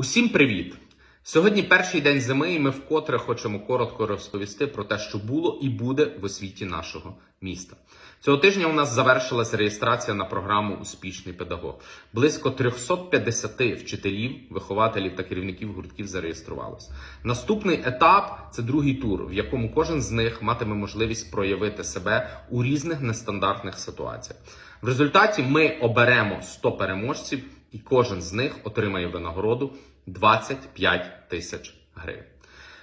Усім привіт! Сьогодні перший день зими, і ми вкотре хочемо коротко розповісти про те, що було і буде в освіті нашого міста. Цього тижня у нас завершилася реєстрація на програму Успішний педагог. Близько 350 вчителів, вихователів та керівників гуртків зареєструвалось. Наступний етап це другий тур, в якому кожен з них матиме можливість проявити себе у різних нестандартних ситуаціях. В результаті ми оберемо 100 переможців, і кожен з них отримає винагороду 25 тисяч гривень.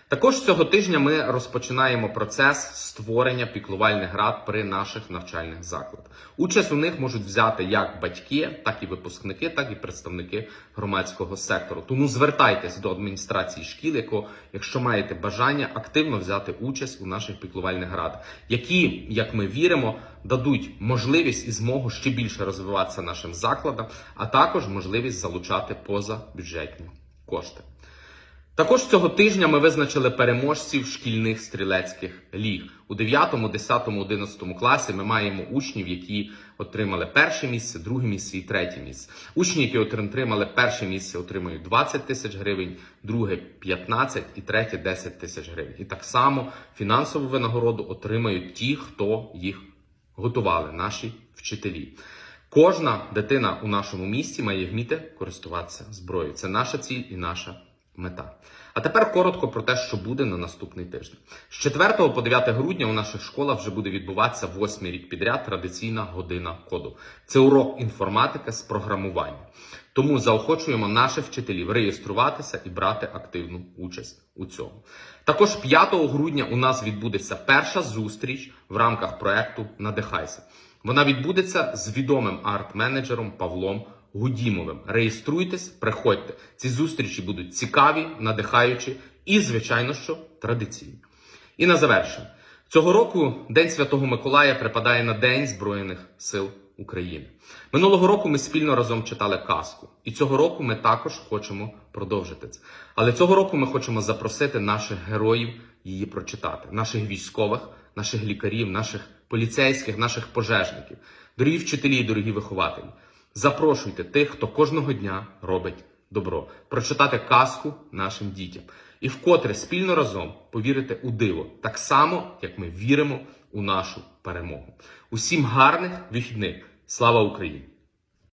Також цього тижня ми розпочинаємо процес створення піклувальних рад при наших навчальних закладах. Участь у них можуть взяти як батьки, так і випускники, так і представники громадського сектору. Тому звертайтесь до адміністрації шкіл, яко, якщо маєте бажання активно взяти участь у наших піклувальних радах, які, як ми віримо, дадуть можливість і змогу ще більше розвиватися нашим закладам, а також можливість залучати позабюджетні кошти. Також цього тижня ми визначили переможців шкільних стрілецьких ліг. У 9, 10, 11 класі ми маємо учнів, які отримали перше місце, друге місце і третє місце. Учні, які отримали перше місце, отримують 20 тисяч гривень, друге 15 і третє 10 тисяч гривень. І так само фінансову винагороду отримають ті, хто їх готували, наші вчителі. Кожна дитина у нашому місті має вміти користуватися зброєю. Це наша ціль і наша мета. А тепер коротко про те, що буде на наступний тиждень. З 4 по 9 грудня у наших школах вже буде відбуватися восьмий рік підряд традиційна година коду. Це урок інформатики з програмування. Тому заохочуємо наших вчителів реєструватися і брати активну участь у цьому. Також 5 грудня у нас відбудеться перша зустріч в рамках проекту Надихайся. Вона відбудеться з відомим арт-менеджером Павлом Гудімовим. Реєструйтесь, приходьте. Ці зустрічі будуть цікаві, надихаючі і, звичайно, що традиційні. І на завершення. Цього року День Святого Миколая припадає на День Збройних сил України. Минулого року ми спільно разом читали казку, і цього року ми також хочемо продовжити це. Але цього року ми хочемо запросити наших героїв її прочитати, наших військових, наших лікарів, наших поліцейських, наших пожежників, дорогі вчителі, дорогі вихователі. Запрошуйте тих, хто кожного дня робить добро, прочитати казку нашим дітям і вкотре спільно разом повірити у диво, так само, як ми віримо у нашу перемогу. Усім гарних вихідних! Слава Україні!